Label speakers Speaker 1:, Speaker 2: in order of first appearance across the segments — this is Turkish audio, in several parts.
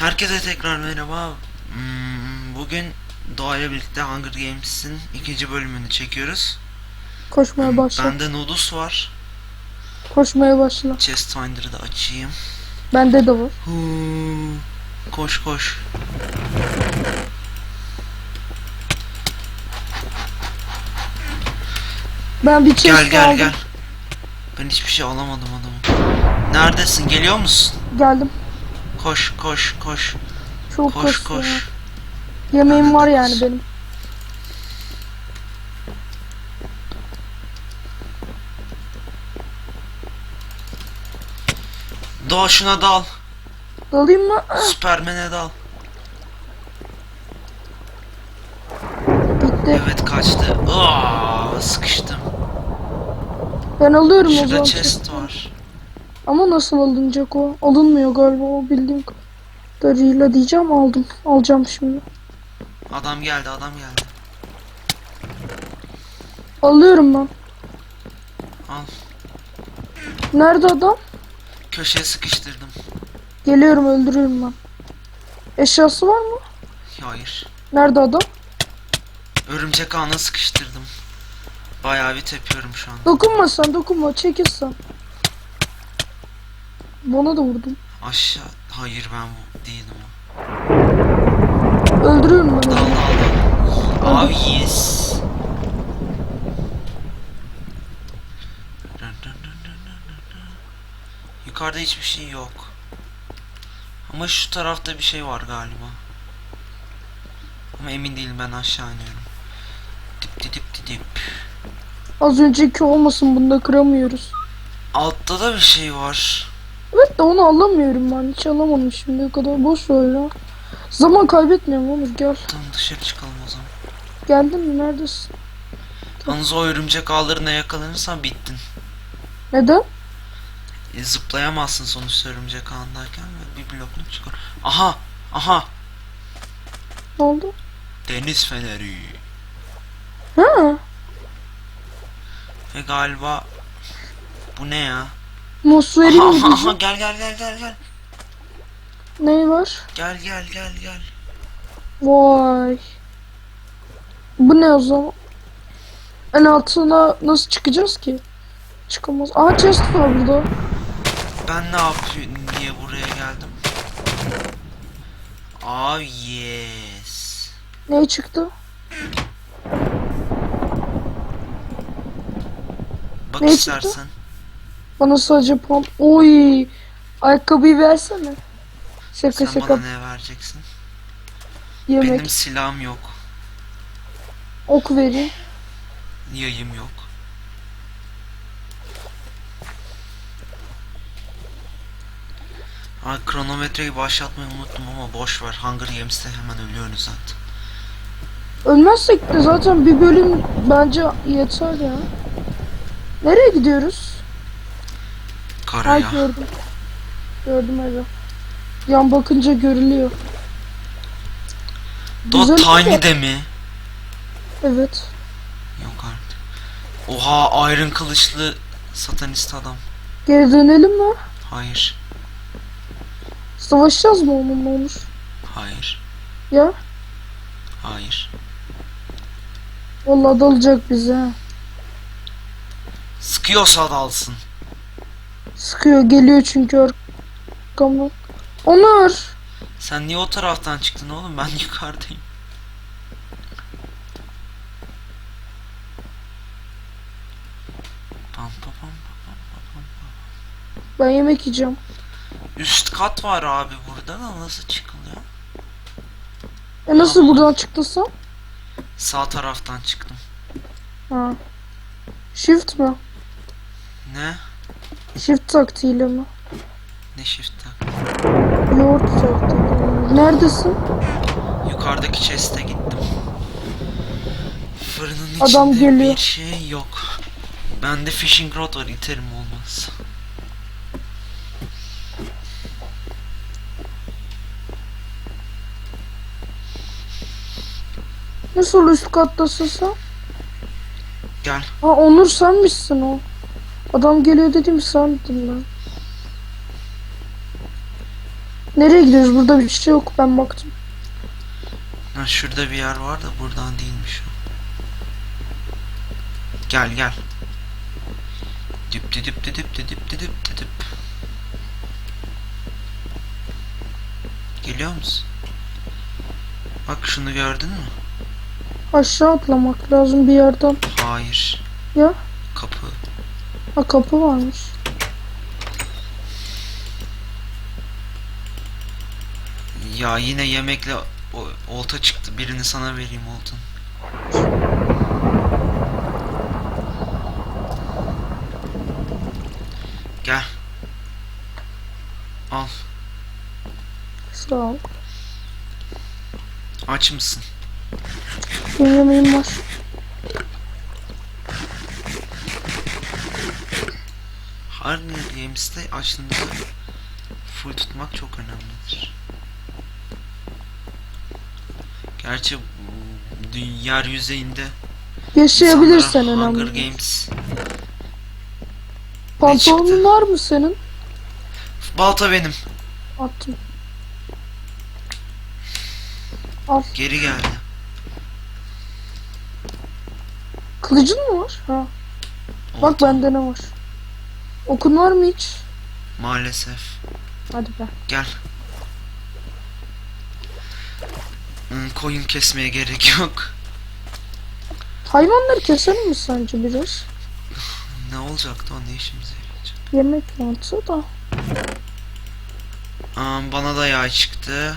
Speaker 1: Herkese tekrar merhaba. Hmm, Bugün Doğa'yla birlikte Hunger Games'in ikinci bölümünü çekiyoruz.
Speaker 2: Koşmaya başla.
Speaker 1: Bende Nodus var.
Speaker 2: Koşmaya başla.
Speaker 1: Chest Finder'ı da açayım.
Speaker 2: Bende de var.
Speaker 1: Huu, koş koş.
Speaker 2: Ben bir chest
Speaker 1: Gel gel
Speaker 2: aldım.
Speaker 1: gel. Ben hiçbir şey alamadım adamı. Neredesin? Geliyor musun?
Speaker 2: Geldim.
Speaker 1: Koş koş koş.
Speaker 2: Çok
Speaker 1: Koş koş.
Speaker 2: ya. Yemeğim var yani
Speaker 1: Koş.
Speaker 2: benim.
Speaker 1: Doğa şuna dal.
Speaker 2: Dalayım mı?
Speaker 1: Süpermen'e dal.
Speaker 2: Bitti.
Speaker 1: Evet kaçtı. Aa, sıkıştım.
Speaker 2: Ben alıyorum o
Speaker 1: Şurada
Speaker 2: zaman.
Speaker 1: chest var.
Speaker 2: Ama nasıl alınacak o? Alınmıyor galiba o bildiğim kadarıyla diyeceğim aldım. Alacağım şimdi.
Speaker 1: Adam geldi adam geldi.
Speaker 2: Alıyorum ben.
Speaker 1: Al.
Speaker 2: Nerede adam?
Speaker 1: Köşeye sıkıştırdım.
Speaker 2: Geliyorum öldürüyorum ben. Eşyası var mı?
Speaker 1: Hayır.
Speaker 2: Nerede adam?
Speaker 1: Örümcek ağına sıkıştırdım. Bayağı bir tepiyorum şu an.
Speaker 2: Dokunma sen dokunma çekil sen. Bana da vurdum.
Speaker 1: Aşağı. Hayır ben bu değilim o.
Speaker 2: Öldürüyorum ben
Speaker 1: Dal dal dal. Abi yes. Yukarıda hiçbir şey yok. Ama şu tarafta bir şey var galiba. Ama emin değilim ben aşağı iniyorum. Dip dip dip dip.
Speaker 2: Az önceki olmasın bunda kıramıyoruz.
Speaker 1: Altta da bir şey var.
Speaker 2: Evet de onu alamıyorum ben. Hiç alamadım şimdiye kadar. Boş ver ya. Zaman kaybetmiyorum Onur gel.
Speaker 1: Tamam dışarı çıkalım o zaman.
Speaker 2: Geldin mi? Neredesin?
Speaker 1: Yalnız o örümcek ağlarına yakalanırsan bittin.
Speaker 2: Neden?
Speaker 1: E, zıplayamazsın sonuçta örümcek ağındayken bir blokluk çıkar. Aha! Aha!
Speaker 2: Ne oldu?
Speaker 1: Deniz feneri.
Speaker 2: Ha?
Speaker 1: Ve galiba bu ne ya?
Speaker 2: Mus vereyim mi
Speaker 1: aha, aha, gel gel gel gel gel.
Speaker 2: Ne var?
Speaker 1: Gel gel gel gel.
Speaker 2: Vay. Bu ne o zaman? En altına nasıl çıkacağız ki? Çıkamaz. Aha chest var burada.
Speaker 1: Ben ne yapıyorum diye buraya geldim. Aa yes.
Speaker 2: Ne çıktı?
Speaker 1: Bak
Speaker 2: Ne çıktı? Bana sadece pant... Oy. Ayakkabıyı versene. Şaka
Speaker 1: Sen
Speaker 2: şaka.
Speaker 1: bana ne vereceksin?
Speaker 2: Yemek.
Speaker 1: Benim silahım yok.
Speaker 2: Ok vereyim.
Speaker 1: Yayım yok. Ay kronometreyi başlatmayı unuttum ama boş ver. Hunger Games'te hemen ölüyoruz zaten.
Speaker 2: Ölmezsek de zaten bir bölüm bence yeter ya. Nereye gidiyoruz? Ay
Speaker 1: Karaya.
Speaker 2: gördüm. Gördüm evi. Yan bakınca görülüyor. Güzel
Speaker 1: Tiny de mi?
Speaker 2: Evet.
Speaker 1: Yok artık. Oha Iron kılıçlı satanist adam.
Speaker 2: Geri dönelim mi?
Speaker 1: Hayır.
Speaker 2: Savaşacağız mı onunla olur?
Speaker 1: Hayır.
Speaker 2: Ya.
Speaker 1: Hayır.
Speaker 2: Vallahi dalacak bize.
Speaker 1: Sıkıyorsa dalsın.
Speaker 2: Sıkıyor geliyor çünkü arkamdan. Onur.
Speaker 1: Sen niye o taraftan çıktın oğlum? Ben yukarıdayım. Pam pam pam pam pam pam.
Speaker 2: Ben yemek yiyeceğim.
Speaker 1: Üst kat var abi burada da nasıl çıkılıyor?
Speaker 2: E nasıl buradan çıktın sen?
Speaker 1: Sağ taraftan çıktım.
Speaker 2: Ha. Shift mi?
Speaker 1: Ne?
Speaker 2: Shift taktiğiyle mi?
Speaker 1: Ne shift'ten?
Speaker 2: Yoğurt taktiğiyle. Neredesin?
Speaker 1: Yukarıdaki chest'e gittim. Fırının
Speaker 2: Adam
Speaker 1: içinde
Speaker 2: geliyor.
Speaker 1: bir şey yok. Bende fishing rod var iterim olmaz.
Speaker 2: Nasıl üst kattasın sen?
Speaker 1: Gel.
Speaker 2: Ha Onur sen misin o? Adam geliyor dedim sandım ben. Nereye gidiyoruz? Burada bir şey yok. Ben baktım.
Speaker 1: Ha, şurada bir yer var da buradan değilmiş. o Gel gel. dip Dip dip dip dip dip dip dip dip. Geliyor musun? Bak şunu gördün mü?
Speaker 2: Aşağı atlamak lazım bir yerden.
Speaker 1: Hayır.
Speaker 2: Ya?
Speaker 1: Kapı.
Speaker 2: Ha kapı varmış.
Speaker 1: Ya yine yemekle o- olta çıktı. Birini sana vereyim oltanı. Gel. Al.
Speaker 2: Sağ ol.
Speaker 1: Aç mısın?
Speaker 2: Benim yemeğim var.
Speaker 1: Hunger Games'te açlığınızı full tutmak çok önemlidir. Gerçi dünya yüzeyinde
Speaker 2: Yaşayabilirsen
Speaker 1: insanlara Hunger
Speaker 2: önemli.
Speaker 1: Games
Speaker 2: Pantolonun var mı senin?
Speaker 1: balta benim.
Speaker 2: Attım. Al.
Speaker 1: Geri geldi.
Speaker 2: Kılıcın mı var? Ha. Bak bende ne var? Okun var mı hiç?
Speaker 1: Maalesef.
Speaker 2: Hadi be.
Speaker 1: Gel. Hmm, koyun kesmeye gerek yok.
Speaker 2: Hayvanları keselim mi sence biraz?
Speaker 1: Ne olacaktı o ne işimize yarayacak?
Speaker 2: Yemek mantığı da.
Speaker 1: Aa, bana da yay çıktı.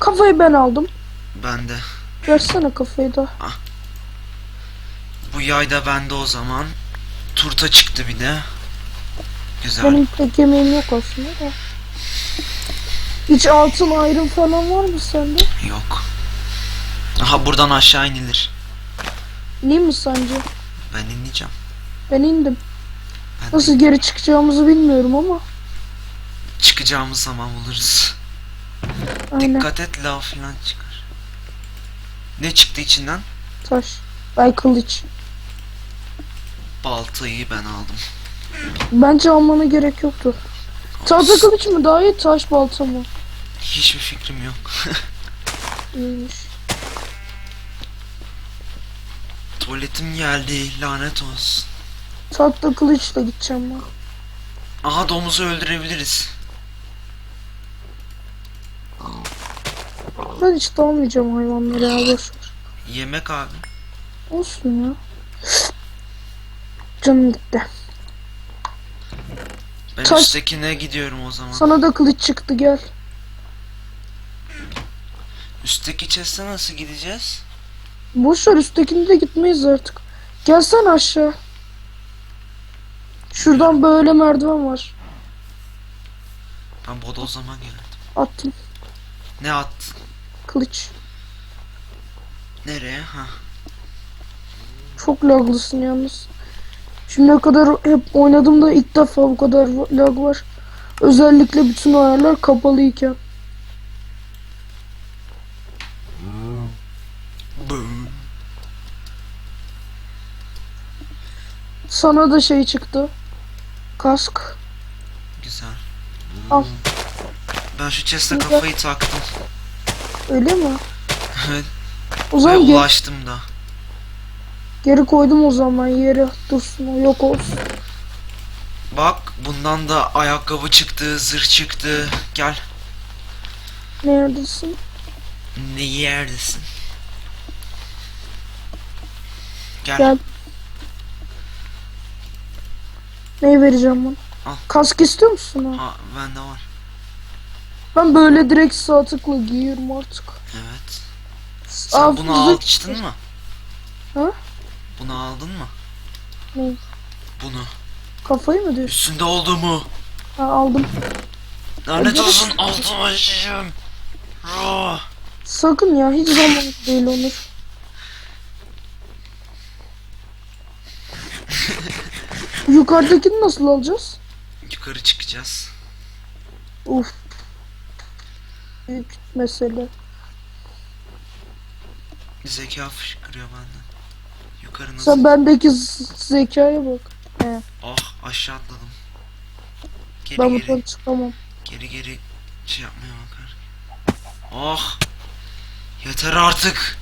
Speaker 2: Kafayı ben aldım.
Speaker 1: Ben de.
Speaker 2: Versene kafayı da.
Speaker 1: Bu yay da bende o zaman. Turta çıktı bir de. Güzel.
Speaker 2: Benim pek yemeğim yok aslında da. Hiç altın ayrım falan var mı sende?
Speaker 1: Yok. Aha buradan aşağı inilir.
Speaker 2: İneyim mi sence?
Speaker 1: Ben ineceğim.
Speaker 2: Ben indim.
Speaker 1: Ben
Speaker 2: Nasıl geri çıkacağımızı bilmiyorum ama.
Speaker 1: çıkacağımız zaman buluruz.
Speaker 2: Aynen.
Speaker 1: Dikkat et lav falan çıkar. Ne çıktı içinden?
Speaker 2: Taş. Ay kılıç.
Speaker 1: Baltayı ben aldım.
Speaker 2: Bence almana gerek yoktu. Tahta kılıç mı daha iyi taş balta mı?
Speaker 1: Hiçbir fikrim yok.
Speaker 2: İyiymiş.
Speaker 1: Tuvaletim geldi. Lanet olsun.
Speaker 2: Tahta kılıçla gideceğim ben.
Speaker 1: Aha domuzu öldürebiliriz.
Speaker 2: Ben hiç dalmayacağım hayvanları ya boş ver.
Speaker 1: Yemek abi.
Speaker 2: Olsun ya. Canım gitti.
Speaker 1: Ben
Speaker 2: Taş-
Speaker 1: üsttekine gidiyorum o zaman.
Speaker 2: Sana da kılıç çıktı gel.
Speaker 1: Üstteki chest'e nasıl gideceğiz?
Speaker 2: Boş ver üsttekinde de gitmeyiz artık. Gelsene aşağı. Şuradan böyle merdiven var.
Speaker 1: Ben bodozlama geldim.
Speaker 2: Attım.
Speaker 1: Ne attın?
Speaker 2: Kılıç.
Speaker 1: Nereye? Ha.
Speaker 2: Çok laglısın yalnız. Şimdiye kadar hep oynadığımda ilk defa bu kadar lag var. Özellikle bütün ayarlar kapalıyken. Sana da şey çıktı. Kask.
Speaker 1: Güzel.
Speaker 2: Al.
Speaker 1: Ben şu chest'e kafayı taktım.
Speaker 2: Öyle mi?
Speaker 1: Evet.
Speaker 2: O zaman
Speaker 1: ulaştım da.
Speaker 2: Geri koydum o zaman yere dursun yok olsun.
Speaker 1: Bak bundan da ayakkabı çıktı, zırh çıktı. Gel.
Speaker 2: Neredesin?
Speaker 1: Ne yerdesin? Gel.
Speaker 2: Gel. Neyi vereceğim bana?
Speaker 1: Al.
Speaker 2: Kask istiyor musun ha?
Speaker 1: Ha bende var.
Speaker 2: Ben böyle direkt sağ tıkla giyiyorum artık.
Speaker 1: Evet. Sen
Speaker 2: Aa,
Speaker 1: bunu açtın mı?
Speaker 2: Ha?
Speaker 1: Bunu aldın mı?
Speaker 2: Ne?
Speaker 1: Bunu.
Speaker 2: Kafayı mı diyorsun?
Speaker 1: Üstünde oldu mu?
Speaker 2: Ha aldım.
Speaker 1: Lanet
Speaker 2: Ay,
Speaker 1: olsun işim. Ruh.
Speaker 2: Sakın ya hiç zaman değil Onur. Yukarıdakini nasıl alacağız?
Speaker 1: Yukarı çıkacağız.
Speaker 2: Uf. Büyük mesele.
Speaker 1: Zeka fışkırıyor benden. Yukarı nasıl?
Speaker 2: Sen bendeki zekaya bak. He,
Speaker 1: Ah aşağı atladım. Geri
Speaker 2: ben
Speaker 1: geri
Speaker 2: buradan çıkamam.
Speaker 1: geri geri şey yapmaya bakar. Ah. Yeter artık.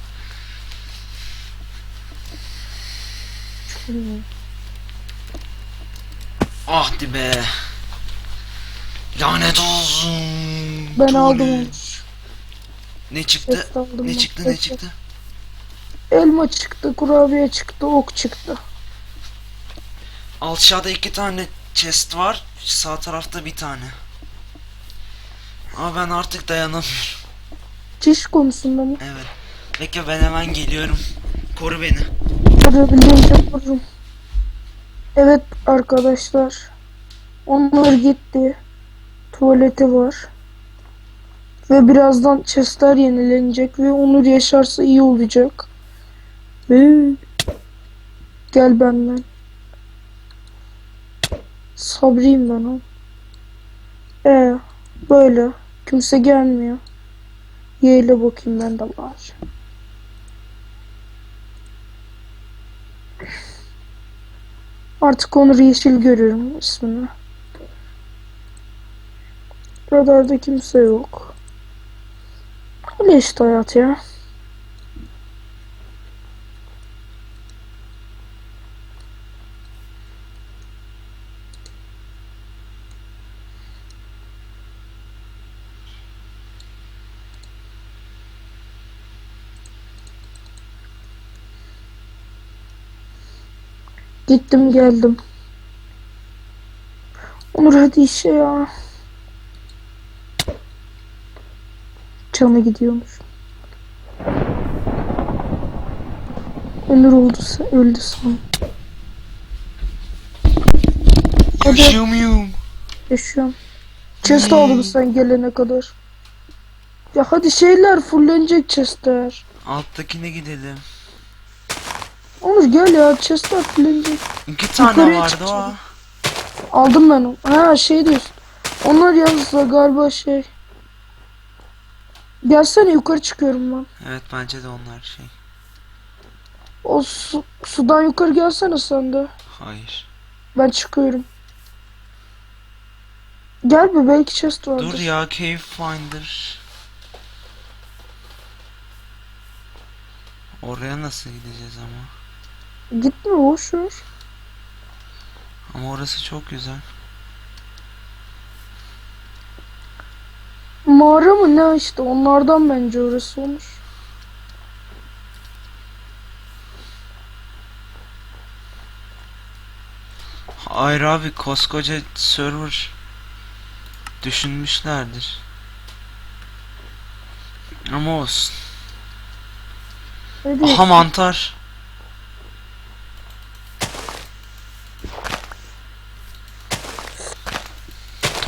Speaker 1: Ah be. Lanet olsun.
Speaker 2: Ben
Speaker 1: Tony.
Speaker 2: aldım.
Speaker 1: Ne çıktı? Ne çıktı ne çıktı?
Speaker 2: Elma çıktı, kurabiye çıktı, ok çıktı.
Speaker 1: Aşağıda iki tane chest var. Sağ tarafta bir tane. Ama ben artık dayanamıyorum.
Speaker 2: Çiş konusunda mı?
Speaker 1: Evet. Bekle ben hemen geliyorum. Koru beni.
Speaker 2: Görebildiğince vururum. Evet arkadaşlar. Onlar gitti. Tuvaleti var. Ve birazdan chestler yenilenecek ve Onur yaşarsa iyi olacak. Gel benden. Sabriyim ben o. Ee, böyle. Kimse gelmiyor. Y ile bakayım ben de var. Artık Onur Yeşil görüyorum ismini. Radarda kimse yok. Öyle işte hayat ya. Gittim geldim. Onur hadi işe ya. Canı gidiyormuş. Onur oldu öldü san. Hadi
Speaker 1: Yaşıyor muyum?
Speaker 2: yaşıyorum. Chest aldım sen gelene kadar. Ya hadi şeyler fullenecek chestler.
Speaker 1: Alttakine gidelim.
Speaker 2: Onur gel ya chestler fullenecek.
Speaker 1: İki tane
Speaker 2: Yukarıya
Speaker 1: vardı
Speaker 2: çıkacağım.
Speaker 1: o.
Speaker 2: Aldım ben onu. Ha şey diyorsun. Onlar yalnız da galiba şey. Gelsene yukarı çıkıyorum ben.
Speaker 1: Evet bence de onlar şey.
Speaker 2: O su, sudan yukarı gelsene sen de.
Speaker 1: Hayır.
Speaker 2: Ben çıkıyorum. Gel be belki chest vardır.
Speaker 1: Dur ya Cave Finder. Oraya nasıl gideceğiz ama?
Speaker 2: Gitme boş ver.
Speaker 1: Ama orası çok güzel.
Speaker 2: Mağara mı ne işte onlardan bence orası olmuş.
Speaker 1: Hayır abi koskoca server düşünmüşlerdir. Ama olsun. Aha mantar.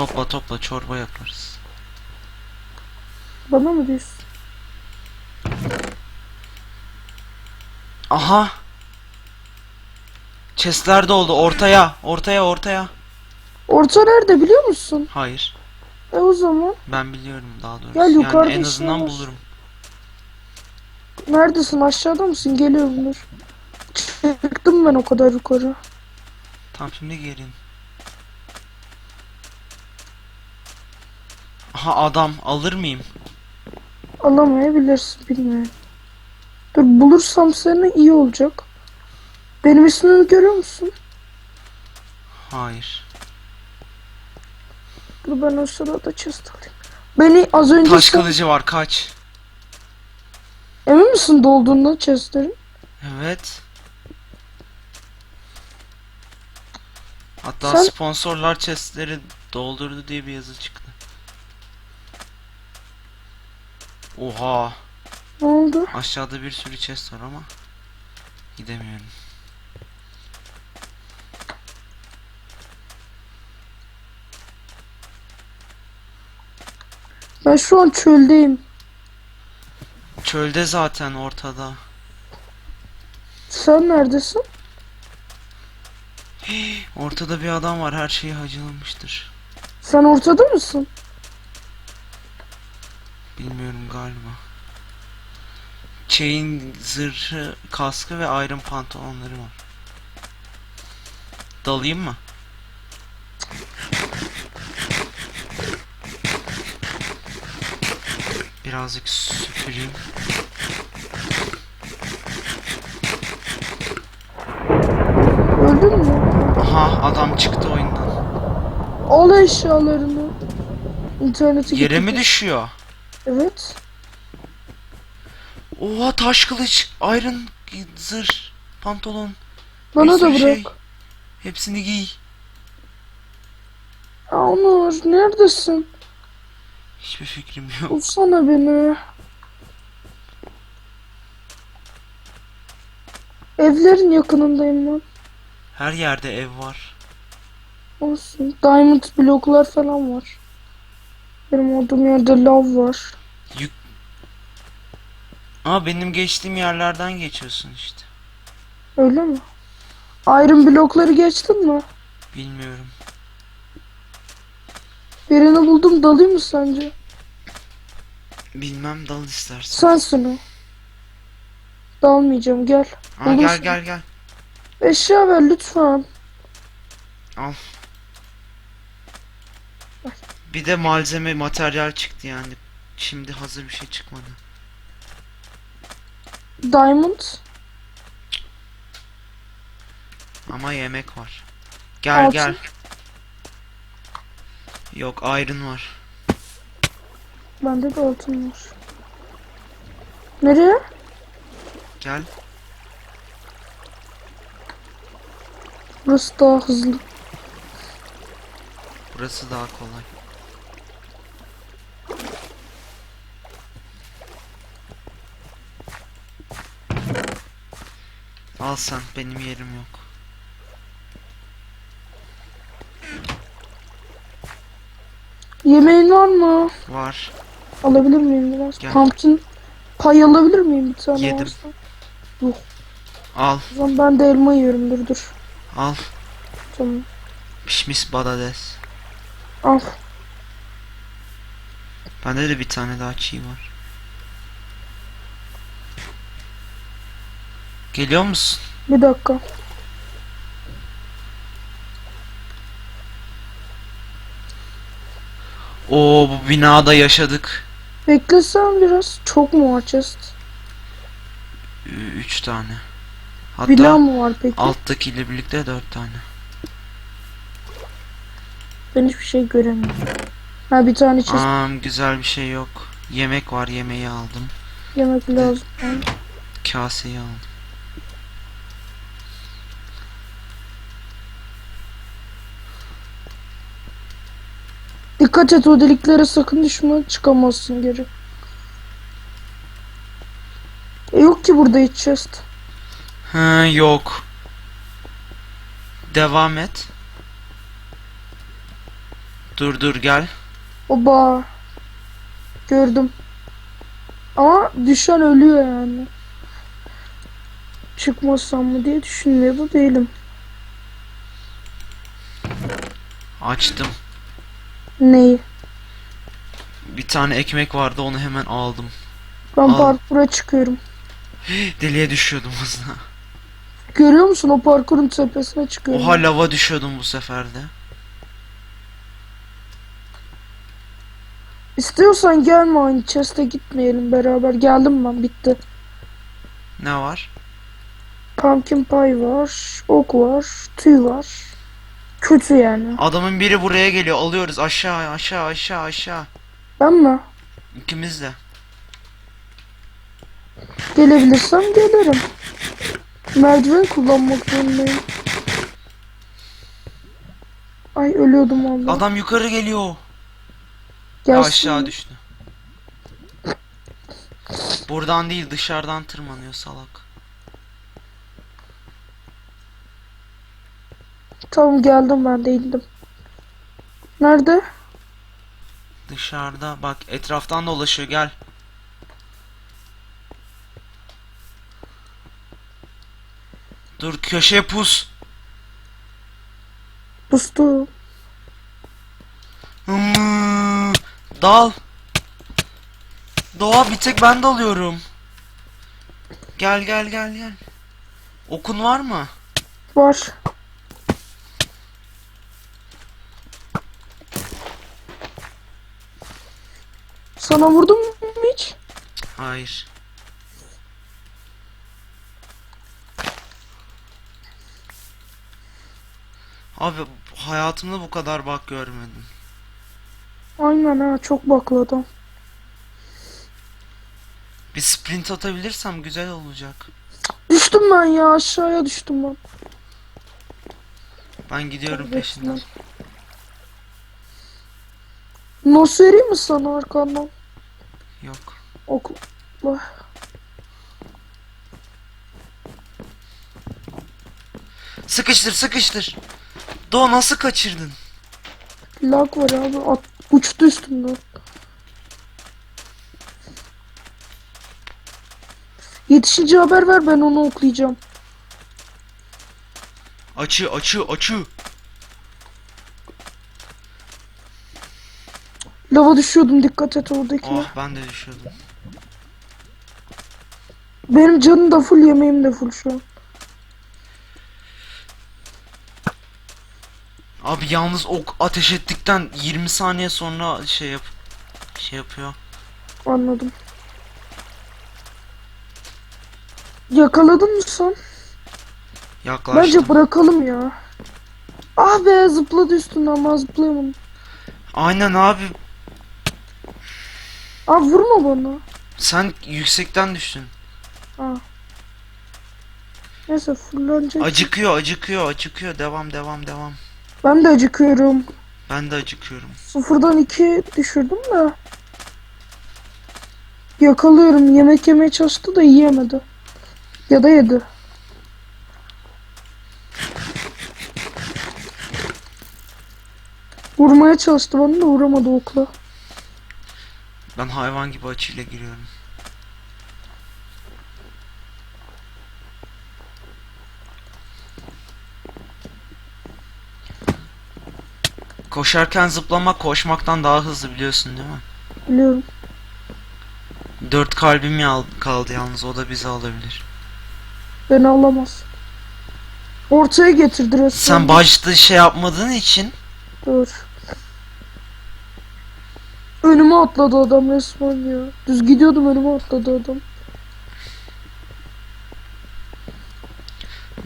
Speaker 1: Topla topla çorba yaparız.
Speaker 2: Bana mı diyorsun?
Speaker 1: Aha. Chestler doldu ortaya ortaya ortaya.
Speaker 2: Orta nerede biliyor musun?
Speaker 1: Hayır
Speaker 2: E o zaman
Speaker 1: ben biliyorum daha doğrusu.
Speaker 2: Gel yukarıda
Speaker 1: yani en azından
Speaker 2: var.
Speaker 1: bulurum.
Speaker 2: neredesin aşağıda mısın? Geliyorum dur. Çıktım ben o kadar yukarı.
Speaker 1: Tamam şimdi gelin. Aha adam alır mıyım?
Speaker 2: Alamayabilirsin bilmiyorum. Dur bulursam seni iyi olacak. Benim ismimi görüyor musun?
Speaker 1: Hayır.
Speaker 2: Dur ben o sırada chest alayım. Beni az önce
Speaker 1: Taş kılıcı var kaç.
Speaker 2: emin misin dolduğundan chestlerin?
Speaker 1: Evet. Hatta
Speaker 2: Sen-
Speaker 1: sponsorlar chestleri doldurdu diye bir yazı çıktı. Oha.
Speaker 2: Ne oldu?
Speaker 1: Aşağıda bir sürü chest var ama gidemiyorum.
Speaker 2: Ben şu an çöldeyim.
Speaker 1: Çölde zaten ortada.
Speaker 2: Sen neredesin?
Speaker 1: Ortada bir adam var her şeyi hacılamıştır.
Speaker 2: Sen ortada mısın?
Speaker 1: Bilmiyorum galiba. Chain zırhı, kaskı ve iron pantolonları var. Dalayım mı? birazcık süpüreyim.
Speaker 2: Öldün mü?
Speaker 1: Aha adam çıktı oyundan.
Speaker 2: Al eşyalarını. İnternete
Speaker 1: Yere mi düşüyor?
Speaker 2: Evet.
Speaker 1: Oha taş kılıç, iron zırh, pantolon.
Speaker 2: Bana da
Speaker 1: sürü
Speaker 2: bırak.
Speaker 1: şey. Hepsini giy.
Speaker 2: Ya Onur neredesin?
Speaker 1: Hiçbir fikrim yok.
Speaker 2: Bulsana beni. Evlerin yakınındayım ben.
Speaker 1: Her yerde ev var.
Speaker 2: Olsun. Diamond bloklar falan var. Benim olduğum yerde lav var.
Speaker 1: Ama benim geçtiğim yerlerden geçiyorsun işte.
Speaker 2: Öyle mi? Iron blokları geçtin mi?
Speaker 1: Bilmiyorum.
Speaker 2: Birini buldum dalayım mı sence?
Speaker 1: Bilmem dal istersen.
Speaker 2: Sensin o. Dalmayacağım gel.
Speaker 1: Aa, gel gel gel.
Speaker 2: Eşya ver lütfen.
Speaker 1: Al. Bir de malzeme, materyal çıktı yani. Şimdi hazır bir şey çıkmadı.
Speaker 2: Diamond.
Speaker 1: Ama yemek var. Gel
Speaker 2: Altın.
Speaker 1: gel. Yok iron var.
Speaker 2: Bende de altın var. Nereye?
Speaker 1: Gel.
Speaker 2: Burası daha hızlı.
Speaker 1: Burası daha kolay. Al sen benim yerim yok.
Speaker 2: Yemeğin var mı?
Speaker 1: Var.
Speaker 2: Alabilir miyim biraz?
Speaker 1: Gel.
Speaker 2: Pumpkin pay alabilir miyim bir tane
Speaker 1: Yedim.
Speaker 2: varsa?
Speaker 1: Al
Speaker 2: O zaman ben de elma yiyorum dur dur.
Speaker 1: al.
Speaker 2: Tamam.
Speaker 1: Pişmiş badades.
Speaker 2: Al.
Speaker 1: Bende de bir tane daha çiğ var. Geliyor musun?
Speaker 2: Bir dakika.
Speaker 1: Oo bu binada yaşadık.
Speaker 2: Beklesen biraz. Çok mu var chest?
Speaker 1: Üç tane. Hatta
Speaker 2: Villa mı var peki?
Speaker 1: alttakiyle birlikte dört tane.
Speaker 2: Ben hiçbir şey göremiyorum. Ha bir tane chest
Speaker 1: Aa, güzel bir şey yok. Yemek var yemeği aldım.
Speaker 2: yemek lazım.
Speaker 1: Kaseyi aldım.
Speaker 2: Dikkat et o deliklere sakın düşme çıkamazsın geri. E yok ki burada hiç chest.
Speaker 1: Ha yok. Devam et. Dur dur gel.
Speaker 2: Oba. Gördüm. Ama düşen ölüyor yani. Çıkmazsam mı diye düşünmüyor bu değilim.
Speaker 1: Açtım.
Speaker 2: Neyi?
Speaker 1: Bir tane ekmek vardı onu hemen aldım.
Speaker 2: Ben
Speaker 1: Al.
Speaker 2: parkura çıkıyorum.
Speaker 1: Deliye düşüyordum hızla.
Speaker 2: Görüyor musun o parkurun tepesine çıkıyorum.
Speaker 1: Oha lava düşüyordum bu sefer de.
Speaker 2: İstiyorsan gelme aynı chest'e gitmeyelim beraber. Geldim ben bitti.
Speaker 1: Ne var?
Speaker 2: Pumpkin pie var, ok var, tüy var. Kötü yani.
Speaker 1: Adamın biri buraya geliyor. Alıyoruz aşağı aşağı aşağı aşağı.
Speaker 2: Ben mi?
Speaker 1: İkimiz de.
Speaker 2: Gelebilirsem gelirim. Merdiven kullanmak zorundayım. Ay ölüyordum Allah.
Speaker 1: Adam yukarı geliyor.
Speaker 2: Gelsin.
Speaker 1: Aşağı düştü. Buradan değil dışarıdan tırmanıyor salak.
Speaker 2: Tamam geldim ben de indim. Nerede?
Speaker 1: Dışarıda bak etraftan dolaşıyor gel. Dur köşeye pus.
Speaker 2: Pustu.
Speaker 1: Hmm, Dal. Doğa bir tek ben dalıyorum. Gel gel gel gel. Okun var mı?
Speaker 2: Var. Sana vurdum mu? hiç?
Speaker 1: Hayır. Abi hayatımda bu kadar bak görmedim.
Speaker 2: Aynen ha çok baklı adam.
Speaker 1: Bir sprint atabilirsem güzel olacak.
Speaker 2: Düştüm ben ya aşağıya düştüm ben.
Speaker 1: Ben gidiyorum
Speaker 2: Tabii,
Speaker 1: peşinden.
Speaker 2: Nasıl vereyim mi sana arkandan?
Speaker 1: Yok.
Speaker 2: Okul.
Speaker 1: Sıkıştır sıkıştır. Doğu nasıl kaçırdın?
Speaker 2: Lag var abi. At, uçtu üstümden. Yetişince haber ver ben onu okuyacağım.
Speaker 1: Açı açı açı.
Speaker 2: Lava düşüyordum dikkat et oradakine.
Speaker 1: Oh ben de düşüyordum.
Speaker 2: Benim canım da full yemeğim de full şu an.
Speaker 1: Abi yalnız ok ateş ettikten 20 saniye sonra şey yap şey yapıyor.
Speaker 2: Anladım. Yakaladın mı sen?
Speaker 1: Yaklaştım.
Speaker 2: Bence bırakalım ya. Ah be zıpladı üstünden ben zıplayamadım.
Speaker 1: Aynen abi.
Speaker 2: Abi vurma bana.
Speaker 1: Sen yüksekten düştün.
Speaker 2: Ha. Neyse fullenecek.
Speaker 1: Acıkıyor acıkıyor acıkıyor. Devam devam devam.
Speaker 2: Ben de acıkıyorum.
Speaker 1: Ben de acıkıyorum.
Speaker 2: Sıfırdan iki düşürdüm de. Yakalıyorum. Yemek yemeye çalıştı da yiyemedi. Ya da yedi. Vurmaya çalıştı bana da vuramadı okla.
Speaker 1: Ben hayvan gibi açıyla giriyorum. Koşarken zıplamak koşmaktan daha hızlı biliyorsun değil mi?
Speaker 2: Biliyorum.
Speaker 1: Dört kalbim yal- kaldı yalnız o da bizi alabilir.
Speaker 2: Beni alamaz. Ortaya getirdi resmen.
Speaker 1: Sen başta şey yapmadığın için
Speaker 2: Dur. Önüme atladı adam resmen ya. Düz gidiyordum önüme atladı adam.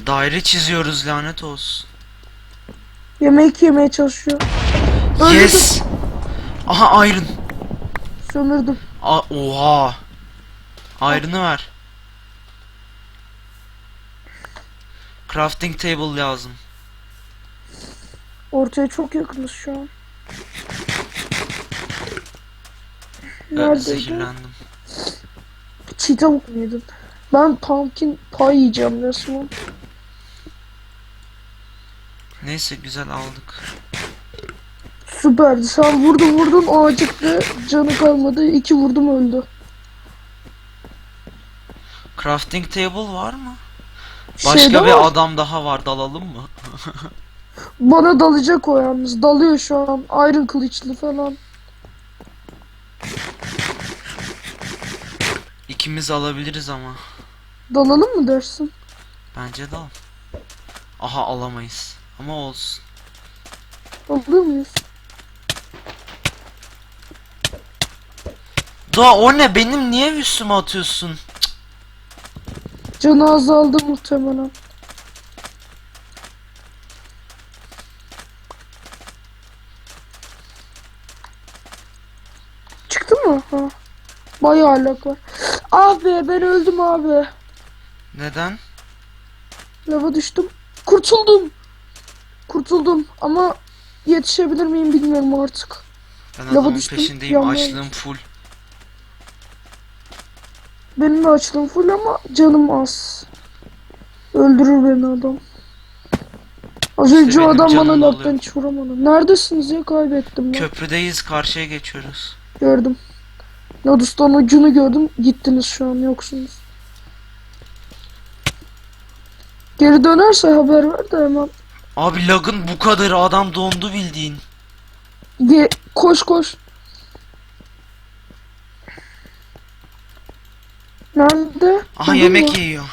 Speaker 1: daire çiziyoruz lanet olsun.
Speaker 2: Yemek yemeye çalışıyor. Öldürdüm.
Speaker 1: Yes. Aha iron.
Speaker 2: Sömürdüm.
Speaker 1: A oha. Iron'ı ver. Crafting table lazım.
Speaker 2: Ortaya çok yakınız şu an. Neredeydi?
Speaker 1: Zehirlendim.
Speaker 2: Çiğ tavuk mu yedin? Ben pumpkin pie yiyeceğim resmen.
Speaker 1: Neyse güzel aldık.
Speaker 2: Süperdi. Sen vurdun vurdun o acıktı. Canı kalmadı. İki vurdum öldü.
Speaker 1: Crafting table var mı? Başka
Speaker 2: Şeyde
Speaker 1: bir
Speaker 2: var.
Speaker 1: adam daha var dalalım mı?
Speaker 2: Bana dalacak o yalnız. Dalıyor şu an. Iron kılıçlı falan.
Speaker 1: İkimiz alabiliriz ama.
Speaker 2: Dalalım mı dersin?
Speaker 1: Bence dal. Aha alamayız. Ama olsun.
Speaker 2: Alıyor muyuz?
Speaker 1: Doğa o ne? Benim niye üstüme atıyorsun?
Speaker 2: Canı azaldı muhtemelen. Çıktı mı? Ha. Bayağı lag var. Ah be ben öldüm abi.
Speaker 1: Neden?
Speaker 2: Lava düştüm. Kurtuldum. Kurtuldum ama yetişebilir miyim bilmiyorum artık.
Speaker 1: Ben
Speaker 2: Lava düştüm,
Speaker 1: peşindeyim.
Speaker 2: yanmaya
Speaker 1: Açlığım full.
Speaker 2: Benim de açlığım full ama canım az. Öldürür beni adam. Az önce adam bana
Speaker 1: oluyor.
Speaker 2: hiç vuramadı. Neredesiniz ya kaybettim ben.
Speaker 1: Köprüdeyiz. Karşıya geçiyoruz.
Speaker 2: Gördüm. Nodus'tan ucunu gördüm. Gittiniz şu an yoksunuz. Geri dönerse haber ver de hemen.
Speaker 1: Abi lagın bu kadarı adam dondu bildiğin.
Speaker 2: Ge koş koş. Nerede?
Speaker 1: Aha
Speaker 2: Buldun
Speaker 1: yemek
Speaker 2: mu?
Speaker 1: yiyor.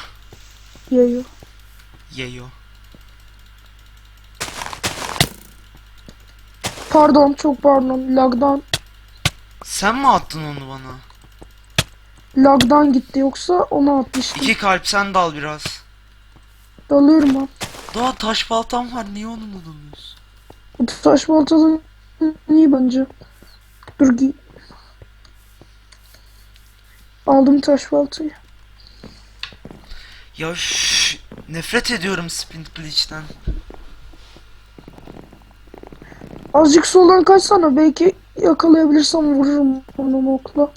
Speaker 2: Yiyor.
Speaker 1: Yiyor.
Speaker 2: Pardon çok pardon lagdan.
Speaker 1: Sen mi attın onu bana?
Speaker 2: lagdan gitti yoksa onu atmıştım.
Speaker 1: İki kalp sen dal biraz.
Speaker 2: Dalıyorum ben.
Speaker 1: Doğa taş baltam var niye onunla dalıyorsun?
Speaker 2: Bu taş baltalı iyi bence. Dur giy. Aldım taş baltayı.
Speaker 1: Ya şş, nefret ediyorum Splint Bleach'ten.
Speaker 2: Azıcık soldan kaçsana belki yakalayabilirsem vururum onu okla.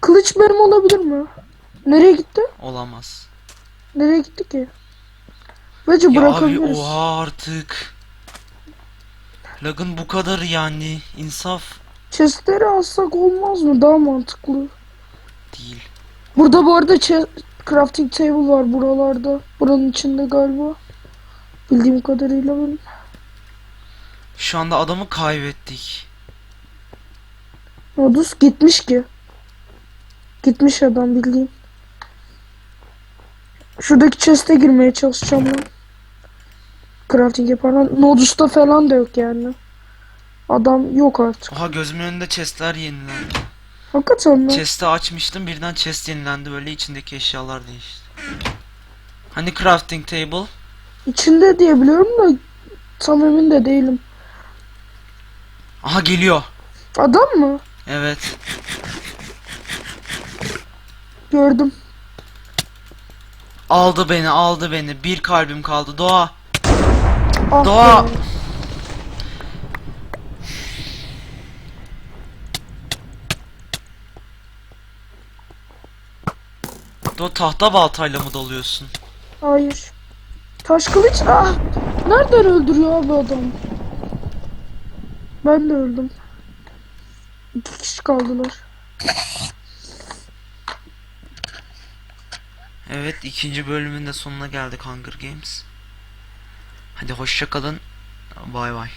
Speaker 2: Kılıç benim olabilir mi? Nereye gitti?
Speaker 1: Olamaz.
Speaker 2: Nereye gitti ki? Bence
Speaker 1: Ya abi
Speaker 2: bırakabiliriz.
Speaker 1: oha artık. Lagın bu kadar yani. insaf
Speaker 2: Chestleri alsak olmaz mı? Daha mantıklı.
Speaker 1: değil.
Speaker 2: Burada bu arada crafting table var buralarda. Buranın içinde galiba. Bildiğim kadarıyla benim.
Speaker 1: Şu anda adamı kaybettik.
Speaker 2: Nodus gitmiş ki. Gitmiş adam bildiğin. Şuradaki chest'e girmeye çalışacağım ben. Crafting yaparken. Nodus'ta falan da yok yani. Adam yok artık.
Speaker 1: Oha gözümün önünde chestler yenilendi.
Speaker 2: Hakikaten mi?
Speaker 1: Chest'i açmıştım birden chest yenilendi böyle içindeki eşyalar değişti. Hani crafting table?
Speaker 2: İçinde diye biliyorum da tam emin de değilim.
Speaker 1: Aha geliyor.
Speaker 2: Adam mı?
Speaker 1: Evet.
Speaker 2: Gördüm.
Speaker 1: Aldı beni aldı beni. Bir kalbim kaldı. Doğa.
Speaker 2: Ah
Speaker 1: Doğa.
Speaker 2: be.
Speaker 1: Doğa tahta baltayla mı dalıyorsun?
Speaker 2: Hayır. Taş kılıç. Ah! Nereden öldürüyor abi adam? Ben de öldüm. İki kişi kaldılar.
Speaker 1: Evet ikinci bölümün de sonuna geldik Hunger Games. Hadi hoşça kalın. Bay bay.